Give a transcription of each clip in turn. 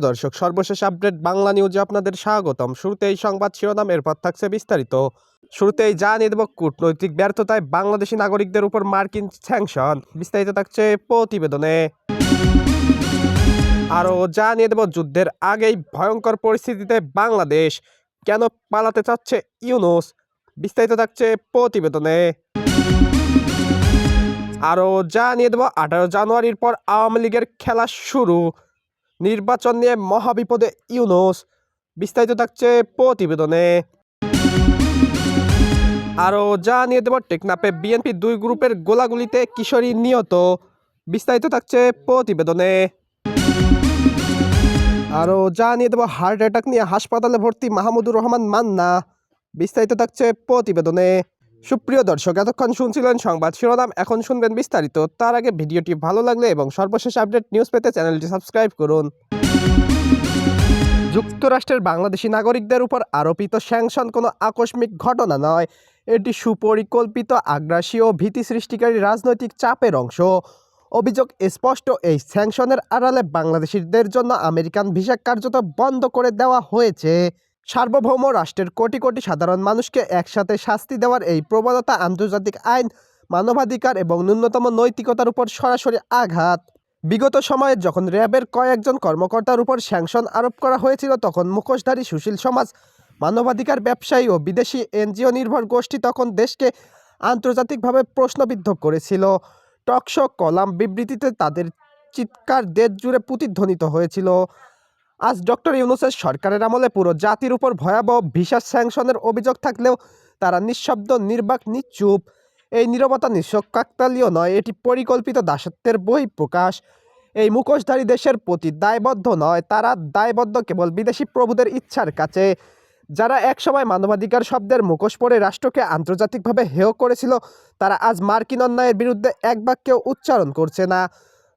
দর্শক, সর্বশেষ আপডেট বাংলা নিউজে আপনাদের স্বাগতম। শুরুতেই সংবাদ শিরোনাম, এরপর থাকছে বিস্তারিত। শুরুতেই জানিয়ে দেব কূটনৈতিক ব্যর্থতায় বাংলাদেশি নাগরিকদের উপর মার্কিন স্যাংশন। বিস্তারিত থাকছে প্রতিবেদনে। আরও জানিয়ে দেব, যুদ্ধের আগেই ভয়ঙ্কর পরিস্থিতিতে বাংলাদেশ কেন পালাতে চাচ্ছে ইউনুস? বিস্তারিত থাকছে প্রতিবেদনে। আরও জানিয়ে দেব, আঠারো জানুয়ারির পর আওয়ামী লীগের খেলা শুরু। নির্বাচন নিয়ে মহাবিপদে ইউনুস। বিস্তারিত থাকছে প্রতিবেদনে। আরও জানিয়ে দেব টেকনাপে বিএনপি দুই গ্রুপের গোলাগুলিতে কিশোরী নিহত। বিস্তারিত থাকছে প্রতিবেদনে। আরও জানিয়ে দেব, হার্ট অ্যাটাক নিয়ে হাসপাতালে ভর্তি মাহমুদুর রহমান মান্না। বিস্তারিত থাকছে প্রতিবেদনে। সুপ্রিয় দর্শক, এতক্ষণ শুনছিলেন সংবাদ শিরোনাম। এখন শুনবেন বিস্তারিত। তার আগে ভিডিওটি ভালো লাগলে এবং সর্বশেষ আপডেট নিউজ পেতে চ্যানেলটি সাবস্ক্রাইব করুন। যুক্তরাষ্ট্রের বাংলাদেশি নাগরিকদের উপর আরোপিত স্যাংশন কোনো আকস্মিক ঘটনা নয়। এটি সুপরিকল্পিত, আগ্রাসী ও ভীতি সৃষ্টিকারী রাজনৈতিক চাপের অংশ। অভিযোগ স্পষ্ট, এই স্যাংশনের আড়ালে বাংলাদেশিদের জন্য আমেরিকান ভিসা কার্যত বন্ধ করে দেওয়া হয়েছে। সার্বভৌম রাষ্ট্রের কোটি কোটি সাধারণ মানুষকে একসাথে শাস্তি দেওয়ার এই প্রবণতা আন্তর্জাতিক আইন, মানবাধিকার এবং ন্যূনতম নৈতিকতার উপর সরাসরি আঘাত। বিগত সময়ে যখন র্যাবের কয়েকজন কর্মকর্তার উপর স্যাংশন আরোপ করা হয়েছিল, তখন মুখোশধারী সুশীল সমাজ, মানবাধিকার ব্যবসায়ী ও বিদেশি এনজিও নির্ভর গোষ্ঠী তখন দেশকে আন্তর্জাতিকভাবে প্রশ্নবিদ্ধ করেছিল। টকশো কলাম বিবৃতিতে তাদের চিৎকার দেশ জুড়ে প্রতিধ্বনিত হয়েছিল। আজ ডক্টর ইউনুসের সরকারের আমলে পুরো জাতির উপর ভয়াবহ ভিসা স্যাংশনের অভিযোগ থাকলেও তারা নিঃশব্দ, নির্বাক নিশ্চুপ এই নীরবতা নিঃশক কাকতালীয় নয়, এটি পরিকল্পিত দাসত্বের বহিঃপ্রকাশ। এই মুখোশধারী দেশের প্রতি দায়বদ্ধ নয়, তারা দায়বদ্ধ কেবল বিদেশি প্রভুদের ইচ্ছার কাছে। যারা একসময় মানবাধিকার শব্দের মুখোশ পরে রাষ্ট্রকে আন্তর্জাতিকভাবে হেয় করেছিল, তারা আজ মার্কিন অন্যায়ের বিরুদ্ধে এক বাক্যেও উচ্চারণ করছে না।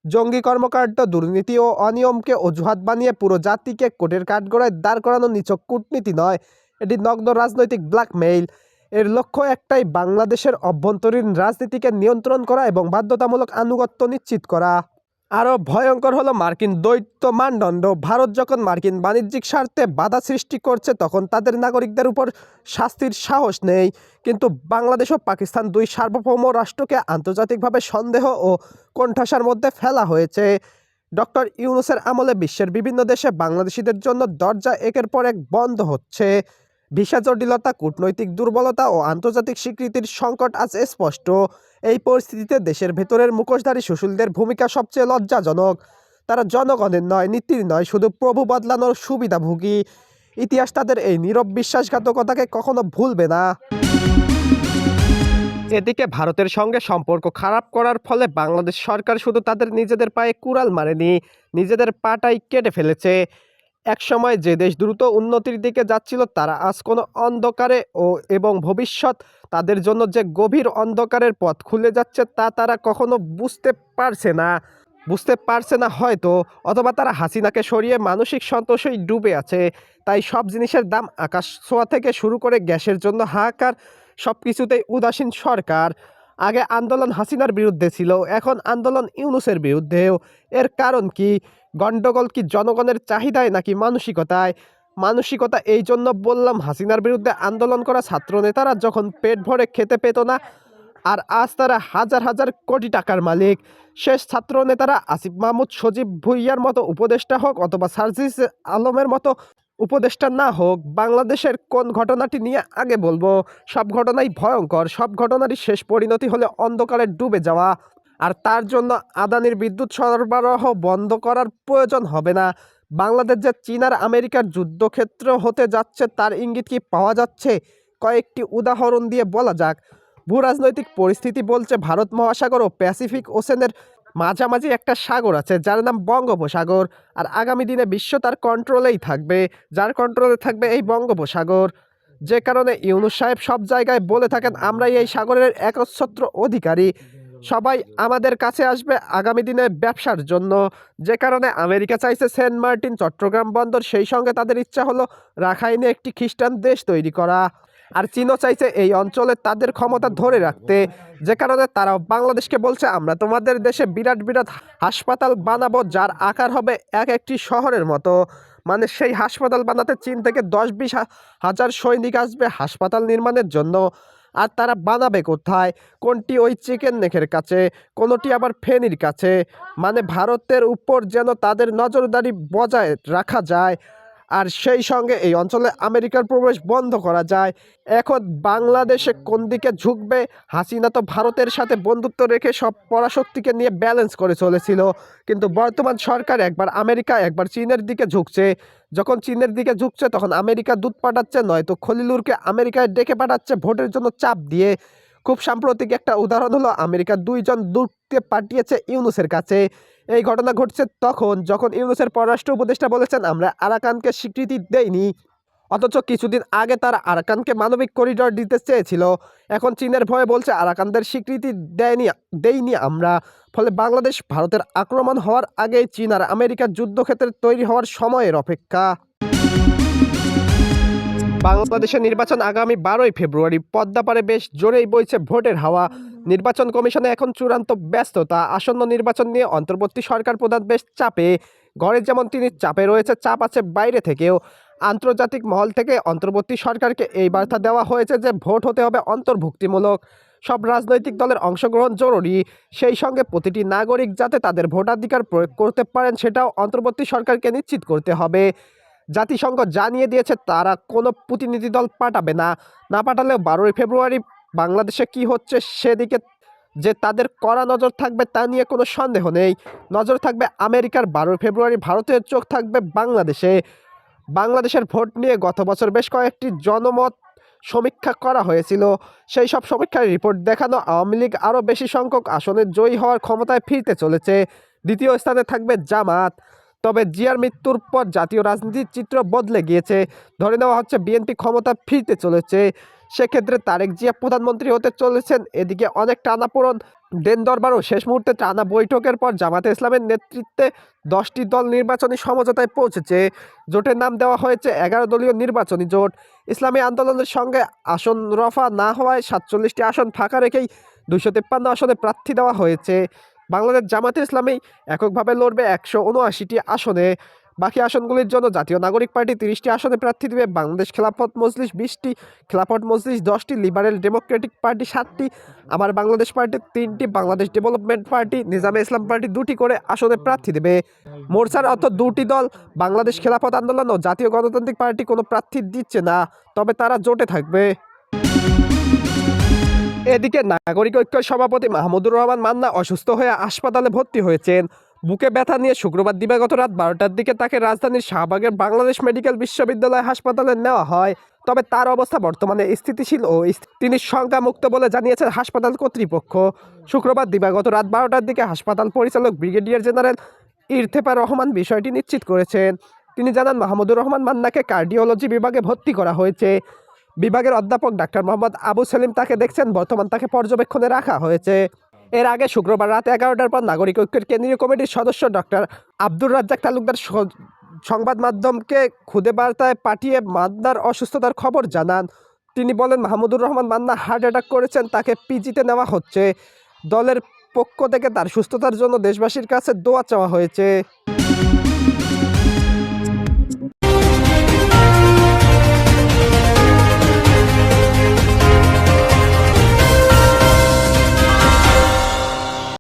জঙ্গি কর্মকাণ্ড, দুর্নীতি ও অনিয়মকে অজুহাত বানিয়ে পুরো জাতিকে কোটের কাঠগড়ায় দাঁড় করানো নিছক কূটনীতি নয়, এটি নগ্ন রাজনৈতিক ব্ল্যাকমেইল। এর লক্ষ্য একটাই, বাংলাদেশের অভ্যন্তরীণ রাজনীতিকে নিয়ন্ত্রণ করা এবং বাধ্যতামূলক আনুগত্য নিশ্চিত করা। আরও ভয়ঙ্কর হলো মার্কিন দ্বৈত মানদণ্ড ভারত যখন মার্কিন বাণিজ্যিক স্বার্থে বাধা সৃষ্টি করছে, তখন তাদের নাগরিকদের উপর শাস্তির সাহস নেই। কিন্তু বাংলাদেশ ও পাকিস্তান দুই সার্বভৌম রাষ্ট্রকে আন্তর্জাতিকভাবে সন্দেহ ও কোণঠাসার মধ্যে ফেলা হয়েছে। ডক্টর ইউনুসের আমলে বিশ্বের বিভিন্ন দেশে বাংলাদেশিদের জন্য দরজা একের পর এক বন্ধ হচ্ছে। ভিসা জটিলতা কূটনৈতিক দুর্বলতা ও আন্তর্জাতিক স্বীকৃতির সংকট আজ স্পষ্ট। এই পরিস্থিতিতে দেশের ভেতরের মুখোশধারী সুশীলদের ভূমিকা সবচেয়ে লজ্জাজনক। তারা জনগণের নয়, নীতির নয়, শুধু প্রভু বদলানোর সুবিধাভোগী। ইতিহাস তাদের এই নীরব বিশ্বাসঘাতকতাকে কখনো ভুলবে না। এদিকে ভারতের সঙ্গে সম্পর্ক খারাপ করার ফলে বাংলাদেশ সরকার শুধু তাদের নিজেদের পায়ে কুড়াল মারেনি, নিজেদের পাটাই কেটে ফেলেছে। একসময় যে দেশ দ্রুত উন্নতির দিকে যাচ্ছিল, তারা আজ কোনো অন্ধকারে ও এবং ভবিষ্যৎ তাদের জন্য যে গভীর অন্ধকারের পথ খুলে যাচ্ছে, তা তারা কখনো বুঝতে পারছে না। বুঝতে পারছে না হয়তো, অথবা তারা হাসিনাকে সরিয়ে মানসিক সন্তোষেই ডুবে আছে। তাই সব জিনিসের দাম আকাশ ছোঁয়া থেকে শুরু করে গ্যাসের জন্য হাহাকার সব কিছুতেই উদাসীন সরকার। আগে আন্দোলন হাসিনার বিরুদ্ধে ছিল, এখন আন্দোলন ইউনুসের বিরুদ্ধেও। এর কারণ কি? গণ্ডগোল কি জনগণের চাহিদায় নাকি মানসিকতায়? মানসিকতা এই জন্য বললাম, হাসিনার বিরুদ্ধে আন্দোলন করা ছাত্র নেতারা যখন পেট ভরে খেতে পেত না, আর আজ তারা হাজার হাজার কোটি টাকার মালিক। শেষ ছাত্র নেতারা আসিফ মাহমুদ, সজীব ভুইয়ার মতো উপদেষ্টা হোক অথবা সার্জিস আলমের মতো উপদেষ্টা না হোক, বাংলাদেশের কোন ঘটনাটি নিয়ে আগে বলব। সব ঘটনাই ভয়ঙ্কর, সব ঘটনারই শেষ পরিণতি হলে অন্ধকারে ডুবে যাওয়া। আর তার জন্য আদানির বিদ্যুৎ সরবরাহ বন্ধ করার প্রয়োজন হবে না। বাংলাদেশ যে চীন আর আমেরিকার যুদ্ধক্ষেত্র হতে যাচ্ছে, তার ইঙ্গিত কি পাওয়া যাচ্ছে? কয়েকটি উদাহরণ দিয়ে বলা যাক। ভূ রাজনৈতিক পরিস্থিতি বলছে, ভারত মহাসাগর ও প্যাসিফিক ওশেনের মাঝামাঝি একটা সাগর আছে, যার নাম বঙ্গোপসাগর। আর আগামী দিনে বিশ্ব তার কন্ট্রোলেই থাকবে, যার কন্ট্রোলে থাকবে এই বঙ্গোপসাগর। যে কারণে ইউনুস সাহেব সব জায়গায় বলে থাকেন, আমরাই এই সাগরের একচ্ছত্র অধিকারী। সবাই আমাদের কাছে আসবে আগামী দিনে ব্যবসার জন্য। যে কারণে আমেরিকা চাইছে সেন্ট মার্টিন চট্টগ্রাম বন্দর। সেই সঙ্গে তাদের ইচ্ছা হলো রাখাইনে একটি খ্রিস্টান দেশ তৈরি করা। আর চীনও চাইছে এই অঞ্চলে তাদের ক্ষমতা ধরে রাখতে। যে কারণে তারা বাংলাদেশকে বলছে, আমরা তোমাদের দেশে বিরাট বিরাট হাসপাতাল বানাবো, যার আকার হবে এক একটি শহরের মতো। মানে সেই হাসপাতাল বানাতে চীন থেকে দশ, বিশ হাজার সৈনিক আসবে হাসপাতাল নির্মাণের জন্য। আর তারা বানাবে কোথায়? কোনটি ওই চিকেন নেকের কাছে, কোনোটি আবার ফেনীর কাছে? মানে ভারতের উপর যেন তাদের নজরদারি বজায় রাখা যায়। আর সেই সঙ্গে এই অঞ্চলে আমেরিকার প্রবেশ বন্ধ করা যায়। এখন বাংলাদেশে কোন দিকে ঝুঁকবে, হাসিনা তো ভারতের সাথে বন্ধুত্ব রেখে সব পরাশক্তিকে নিয়ে ব্যালেন্স করে চলেছিল। কিন্তু বর্তমান সরকার একবার আমেরিকা, একবার চীনের দিকে ঝুঁকছে। যখন চীনের দিকে ঝুঁকছে, তখন আমেরিকা দুধ পাঠাচ্ছে, নয়তো খলিলুরকে আমেরিকায় ডেকে পাঠাচ্ছে ভোটের জন্য চাপ দিয়ে। খুব সাম্প্রতিক একটা উদাহরণ হলো আমেরিকা দুইজন দূতকে পাঠিয়েছে ইউনুসের কাছে। এই ঘটনা ঘটছে তখন যখন ইউনুসের পররাষ্ট্র উপদেষ্টা বলেছেন, আমরা আরাকানকে স্বীকৃতি দেইনি। অথচ কিছুদিন আগে তারা আরাকানকে মানবিক করিডর দিতে চেয়েছিল। এখন চীনের ভয়ে বলছে, আরাকানদের স্বীকৃতি দেয়নি, দেইনি আমরা। ফলে বাংলাদেশ ভারতের আক্রমণ হওয়ার আগেই চীন আর আমেরিকার যুদ্ধক্ষেত্রে তৈরি হওয়ার সময়ের অপেক্ষা। বাংলাদেশের নির্বাচন আগামী বারোই ফেব্রুয়ারি। পদ্মাপাড়ে বেশ জোরেই বইছে ভোটের হাওয়া। নির্বাচন কমিশনে এখন চূড়ান্ত ব্যস্ততা। আসন্ন নির্বাচন নিয়ে অন্তর্বর্তী সরকার প্রধান বেশ চাপে। ঘরে যেমন তিনি চাপে রয়েছে, চাপ আছে বাইরে থেকেও। আন্তর্জাতিক মহল থেকে অন্তর্বর্তী সরকারকে এই বার্তা দেওয়া হয়েছে যে ভোট হতে হবে অন্তর্ভুক্তিমূলক। সব রাজনৈতিক দলের অংশগ্রহণ জরুরি। সেই সঙ্গে প্রতিটি নাগরিক যাতে তাদের ভোটাধিকার প্রয়োগ করতে পারেন, সেটাও অন্তর্বর্তী সরকারকে নিশ্চিত করতে হবে। জাতিসংঘ জানিয়ে দিয়েছে তারা কোনো প্রতিনিধি দল পাঠাবে না। না পাঠালেও বারোই ফেব্রুয়ারি বাংলাদেশে কি হচ্ছে সেদিকে যে তাদের কড়া নজর থাকবে তা নিয়ে কোনো সন্দেহ নেই। নজর থাকবে আমেরিকার বারোই ফেব্রুয়ারি ভারতের চোখ থাকবে বাংলাদেশে। বাংলাদেশের ভোট নিয়ে গত বছর বেশ কয়েকটি জনমত সমীক্ষা করা হয়েছিল। সেই সব সমীক্ষার রিপোর্ট দেখানো আওয়ামী লীগ আরও বেশি সংখ্যক আসনে জয়ী হওয়ার ক্ষমতায় ফিরতে চলেছে। দ্বিতীয় স্থানে থাকবে জামাত। তবে জিয়ার মৃত্যুর পর জাতীয় রাজনীতির চিত্র বদলে গিয়েছে। ধরে নেওয়া হচ্ছে বিএনপি ক্ষমতা ফিরতে চলেছে। সেক্ষেত্রে তারেক জিয়া প্রধানমন্ত্রী হতে চলেছেন। এদিকে অনেক টানাপোড়ন। দেন দরবারও শেষ মুহূর্তে টানা বৈঠকের পর জামাতে ইসলামের নেতৃত্বে দশটি দল নির্বাচনী সমঝোতায় পৌঁছেছে। জোটের নাম দেওয়া হয়েছে এগারো দলীয় নির্বাচনী জোট। ইসলামী আন্দোলনের সঙ্গে আসন রফা না হওয়ায় সাতচল্লিশটি আসন ফাঁকা রেখেই দুইশো তিপ্পান্ন আসনে প্রার্থী দেওয়া হয়েছে। বাংলাদেশ জামাতে ইসলামী এককভাবে লড়বে একশো উনআশিটি আসনে। বাকি আসনগুলির জন্য জাতীয় নাগরিক পার্টি তিরিশটি আসনে প্রার্থী দেবে বাংলাদেশ খেলাফত মজলিস বিশটি, খেলাফত মজলিস দশটি, লিবারেল ডেমোক্রেটিক পার্টি সাতটি আমার বাংলাদেশ পার্টি তিনটি, Bangladesh development party, Nizame Islam party দুটি করে আসনে প্রার্থী দেবে। মোর্চার অর্থ দুটি দল, বাংলাদেশ খেলাফত আন্দোলন ও জাতীয় গণতান্ত্রিক পার্টি কোনো প্রার্থী দিচ্ছে না, তবে তারা জোটে থাকবে। এদিকে নাগরিক ঐক্য সভাপতি মাহমুদুর রহমান মান্না অসুস্থ হয়ে হাসপাতালে ভর্তি হয়েছেন। বুকে ব্যথা নিয়ে শুক্রবার দিবাগত রাত বারোটার দিকে তাকে রাজধানীর শাহবাগের বাংলাদেশ মেডিকেল বিশ্ববিদ্যালয় হাসপাতালে নেওয়া হয়। তবে তার অবস্থা বর্তমানে স্থিতিশীল ও তিনি শঙ্কামুক্ত বলে জানিয়েছেন হাসপাতাল কর্তৃপক্ষ। শুক্রবার দিবাগত রাত বারোটার দিকে হাসপাতাল পরিচালক ব্রিগেডিয়ার জেনারেল ইরতেফা রহমান বিষয়টি নিশ্চিত করেছেন। তিনি জানান, মাহমুদুর রহমান মান্নাকে কার্ডিওলজি বিভাগে ভর্তি করা হয়েছে। বিভাগের অধ্যাপক ডাক্তার মোহাম্মদ আবু সেলিম তাকে দেখছেন। বর্তমান তাকে পর্যবেক্ষণে রাখা হয়েছে। এর আগে শুক্রবার রাত এগারোটার পর নাগরিক ঐক্যের কেন্দ্রীয় কমিটির সদস্য ডক্টর আব্দুর রাজ্জাক তালুকদার সংবাদ মাধ্যমকে খুদে বার্তায় পাঠিয়ে মান্নার অসুস্থতার খবর জানান। তিনি বলেন, মাহমুদুর রহমান মান্না হার্ট অ্যাটাক করেছেন, তাকে পিজিতে নেওয়া হচ্ছে। দলের পক্ষ থেকে তার সুস্থতার জন্য দেশবাসীর কাছে দোয়া চাওয়া হয়েছে।